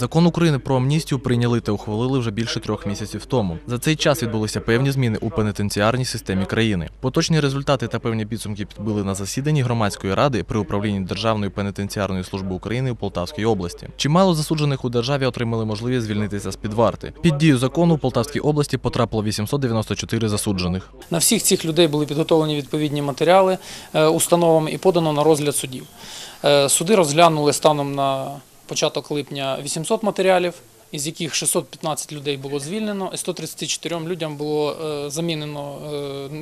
Закон України про амністію прийняли та ухвалили вже більше трьох місяців тому. За цей час відбулися певні зміни у пенітенціарній системі країни. Поточні результати та певні підсумки підбили на засіданні громадської ради при управлінні Державної пенітенціарної служби України у Полтавській області. Чимало засуджених у державі отримали можливість звільнитися з під варти. Під дію закону у Полтавській області потрапило 894 засуджених. На всіх цих людей були підготовлені відповідні матеріали е, установами і подано на розгляд судів. Е, Суди розглянули станом на початок липня 800 матеріалів, із яких 615 людей було звільнено, і 134 людям було е, замінено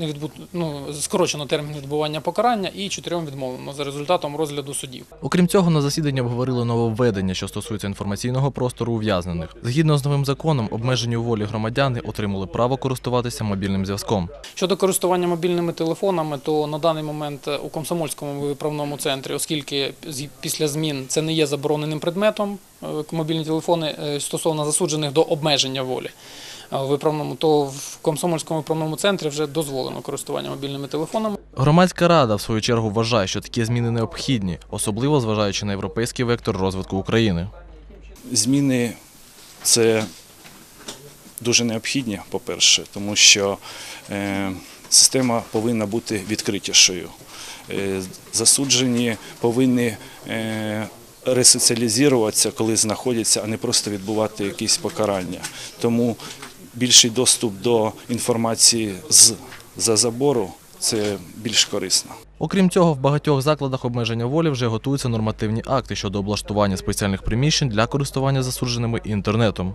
е, ну, скорочено термін відбування покарання і 4 відмовлено за результатом розгляду судів. Окрім цього, на засіданні обговорили нововведення, що стосується інформаційного простору ув'язнених. Згідно з новим законом, обмежені у волі громадяни отримали право користуватися мобільним зв'язком. Щодо користування мобільними телефонами, то на даний момент у Комсомольському виправному центрі, оскільки після змін це не є забороненим предметом, е, мобільні телефони е, стосовно засуджених до обмеження волі. е, Виправному, то в Комсомольському виправному центрі вже дозволено користування мобільними телефонами. Громадська рада, в свою чергу, вважає, що такі зміни необхідні, особливо зважаючи на європейський вектор розвитку України. Зміни це дуже необхідні, по-перше, тому що е, система повинна бути відкритішою. Е, засуджені повинні е, ресоціалізуватися, коли знаходяться, а не просто відбувати якісь покарання. Тому більший доступ до інформації з за забору це більш корисно. Окрім цього, в багатьох закладах обмеження волі вже готуються нормативні акти щодо облаштування спеціальних приміщень для користування засудженими інтернетом.